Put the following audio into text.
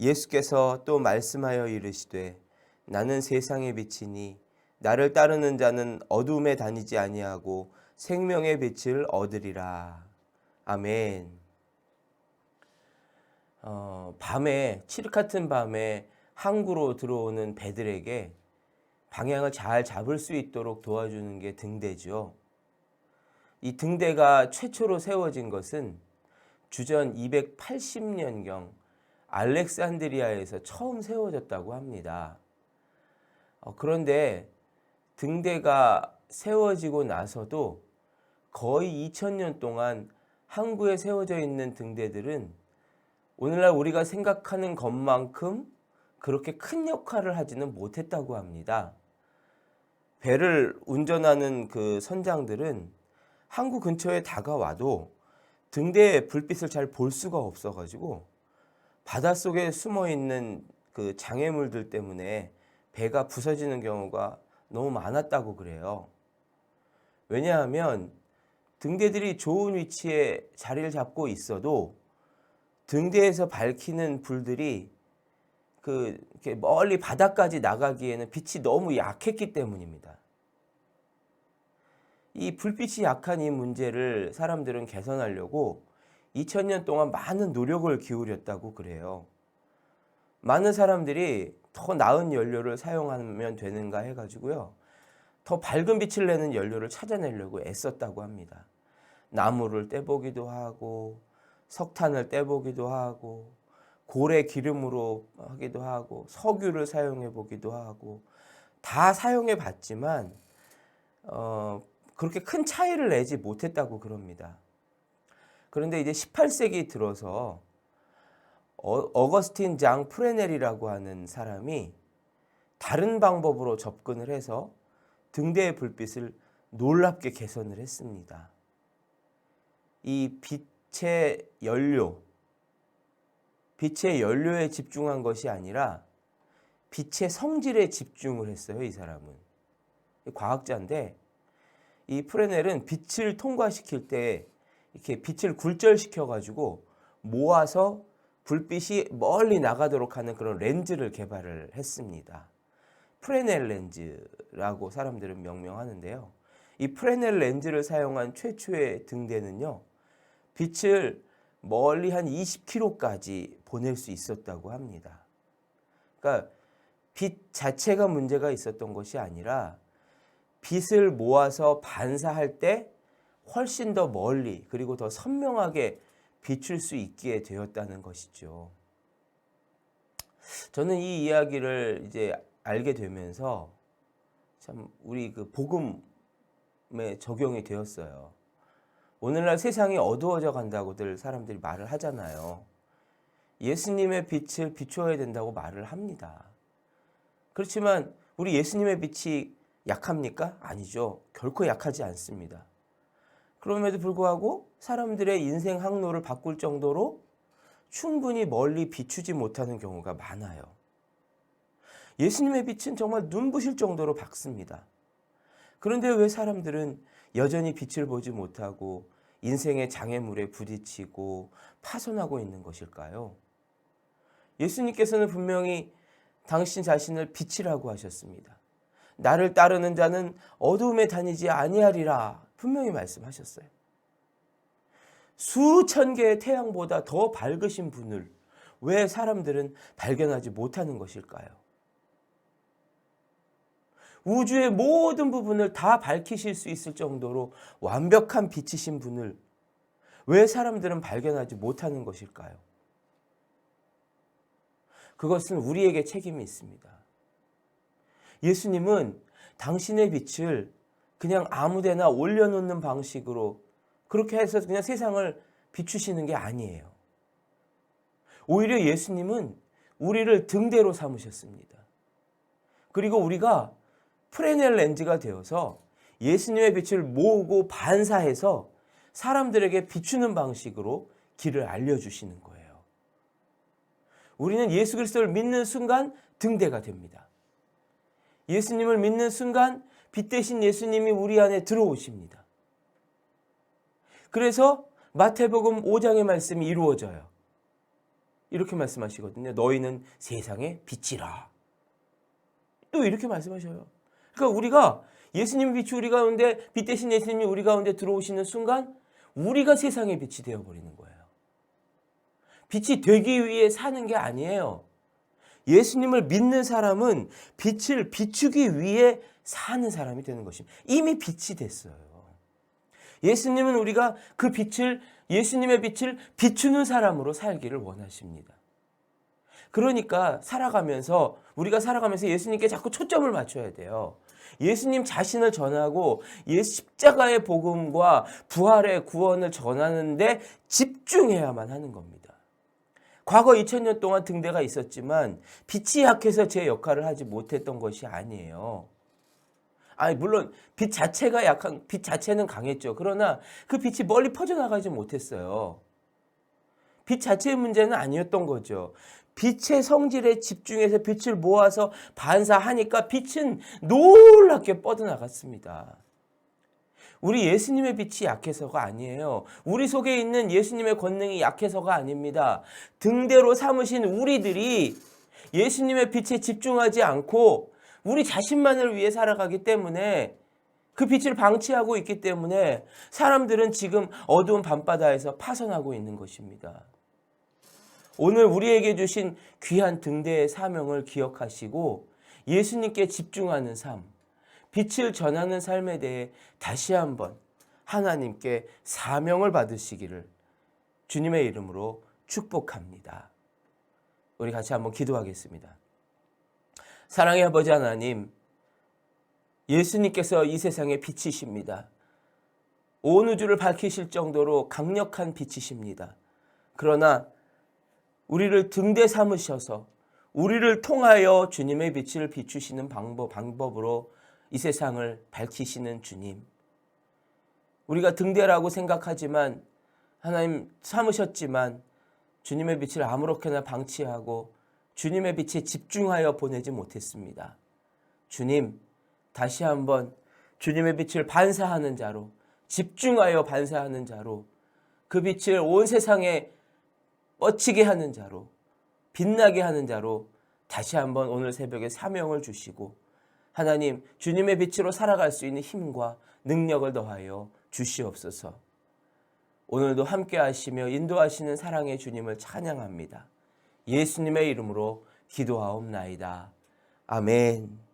예수께서 또 말씀하여 이르시되 나는 세상의 빛이니 나를 따르는 자는 어둠에 다니지 아니하고 생명의 빛을 얻으리라. 아멘. 어, 밤에 칠흑 같은 밤에 항구로 들어오는 배들에게 방향을 잘 잡을 수 있도록 도와주는 게 등대죠. 이 등대가 최초로 세워진 것은 주전 280년경 알렉산드리아에서 처음 세워졌다고 합니다. 어, 그런데 등대가 세워지고 나서도 거의 2000년 동안 항구에 세워져 있는 등대들은 오늘날 우리가 생각하는 것만큼 그렇게 큰 역할을 하지는 못했다고 합니다. 배를 운전하는 그 선장들은 항구 근처에 다가와도 등대의 불빛을 잘 볼 수가 없어가지고 바닷속에 숨어 있는 그 장애물들 때문에 배가 부서지는 경우가 너무 많았다고 그래요. 왜냐하면 등대들이 좋은 위치에 자리를 잡고 있어도 등대에서 밝히는 불들이 그 멀리 바다까지 나가기에는 빛이 너무 약했기 때문입니다. 이 불빛이 약한 이 문제를 사람들은 개선하려고 2000년 동안 많은 노력을 기울였다고 그래요. 많은 사람들이 더 나은 연료를 사용하면 되는가 해가지고요. 더 밝은 빛을 내는 연료를 찾아내려고 애썼다고 합니다. 나무를 떼보기도 하고, 석탄을 떼보기도 하고, 고래 기름으로 하기도 하고, 석유를 사용해 보기도 하고, 다 사용해 봤지만, 어, 그렇게 큰 차이를 내지 못했다고 그럽니다. 그런데 이제 18세기 들어서 어, 어거스틴 장 프레넬이라고 하는 사람이 다른 방법으로 접근을 해서 등대의 불빛을 놀랍게 개선을 했습니다. 이 빛의 연료, 빛의 연료에 집중한 것이 아니라 빛의 성질에 집중을 했어요, 이 사람은. 과학자인데 이 프레넬은 빛을 통과시킬 때 이렇게 빛을 굴절시켜 가지고 모아서 불빛이 멀리 나가도록 하는 그런 렌즈를 개발을 했습니다. 프레넬 렌즈라고 사람들은 명명하는데요. 이 프레넬 렌즈를 사용한 최초의 등대는요. 빛을 멀리 한 20km까지 보낼 수 있었다고 합니다. 그러니까 빛 자체가 문제가 있었던 것이 아니라 빛을 모아서 반사할 때 훨씬 더 멀리 그리고 더 선명하게 비출 수 있게 되었다는 것이죠. 저는 이 이야기를 이제 알게 되면서 참 우리 그 복음에 적용이 되었어요. 오늘날 세상이 어두워져 간다고들 사람들이 말을 하잖아요. 예수님의 빛을 비추어야 된다고 말을 합니다. 그렇지만 우리 예수님의 빛이 약합니까? 아니죠. 결코 약하지 않습니다. 그럼에도 불구하고 사람들의 인생 항로를 바꿀 정도로 충분히 멀리 비추지 못하는 경우가 많아요. 예수님의 빛은 정말 눈부실 정도로 밝습니다. 그런데 왜 사람들은 여전히 빛을 보지 못하고 인생의 장애물에 부딪히고 파손하고 있는 것일까요? 예수님께서는 분명히 당신 자신을 빛이라고 하셨습니다. 나를 따르는 자는 어두움에 다니지 아니하리라 분명히 말씀하셨어요. 수천 개의 태양보다 더 밝으신 분을 왜 사람들은 발견하지 못하는 것일까요? 우주의 모든 부분을 다 밝히실 수 있을 정도로 완벽한 빛이신 분을 왜 사람들은 발견하지 못하는 것일까요? 그것은 우리에게 책임이 있습니다. 예수님은 당신의 빛을 그냥 아무데나 올려놓는 방식으로 그렇게 해서 그냥 세상을 비추시는 게 아니에요. 오히려 예수님은 우리를 등대로 삼으셨습니다. 그리고 우리가 프레넬 렌즈가 되어서 예수님의 빛을 모으고 반사해서 사람들에게 비추는 방식으로 길을 알려주시는 거예요. 우리는 예수 그리스도를 믿는 순간 등대가 됩니다. 예수님을 믿는 순간 빛 대신 예수님이 우리 안에 들어오십니다. 그래서 마태복음 5장의 말씀이 이루어져요. 이렇게 말씀하시거든요. 너희는 세상의 빛이라. 또 이렇게 말씀하셔요. 그러니까 우리가 예수님의 빛이 우리 가운데 빛 대신 예수님이 우리 가운데 들어오시는 순간 우리가 세상의 빛이 되어 버리는 거예요. 빛이 되기 위해 사는 게 아니에요. 예수님을 믿는 사람은 빛을 비추기 위해 사는 사람이 되는 것입니다. 이미 빛이 됐어요. 예수님은 우리가 그 빛을 예수님의 빛을 비추는 사람으로 살기를 원하십니다. 그러니까 살아가면서 우리가 살아가면서 예수님께 자꾸 초점을 맞춰야 돼요. 예수님 자신을 전하고 예 십자가의 복음과 부활의 구원을 전하는데 집중해야만 하는 겁니다. 과거 2000년 동안 등대가 있었지만 빛이 약해서 제 역할을 하지 못했던 것이 아니에요. 아니 물론 빛 자체가 약한 빛 자체는 강했죠. 그러나 그 빛이 멀리 퍼져나가지 못했어요. 빛 자체의 문제는 아니었던 거죠. 빛의 성질에 집중해서 빛을 모아서 반사하니까 빛은 놀랍게 뻗어나갔습니다. 우리 예수님의 빛이 약해서가 아니에요. 우리 속에 있는 예수님의 권능이 약해서가 아닙니다. 등대로 삼으신 우리들이 예수님의 빛에 집중하지 않고 우리 자신만을 위해 살아가기 때문에 그 빛을 방치하고 있기 때문에 사람들은 지금 어두운 밤바다에서 파선하고 있는 것입니다. 오늘 우리에게 주신 귀한 등대의 사명을 기억하시고 예수님께 집중하는 삶, 빛을 전하는 삶에 대해 다시 한번 하나님께 사명을 받으시기를 주님의 이름으로 축복합니다. 우리 같이 한번 기도하겠습니다. 사랑의 아버지 하나님, 예수님께서 이 세상의 빛이십니다. 온 우주를 밝히실 정도로 강력한 빛이십니다. 그러나 우리를 등대 삼으셔서 우리를 통하여 주님의 빛을 비추시는 방법, 방법으로 이 세상을 밝히시는 주님. 우리가 등대라고 생각하지만 하나님 삼으셨지만 주님의 빛을 아무렇게나 방치하고 주님의 빛에 집중하여 보내지 못했습니다. 주님, 다시 한번 주님의 빛을 반사하는 자로, 집중하여 반사하는 자로, 그 빛을 온 세상에 뻗치게 하는 자로, 빛나게 하는 자로 다시 한번 오늘 새벽에 사명을 주시고, 하나님, 주님의 빛으로 살아갈 수 있는 힘과 능력을 더하여 주시옵소서. 오늘도 함께 하시며 인도하시는 사랑의 주님을 찬양합니다. 예수님의 이름으로 기도하옵나이다. 아멘.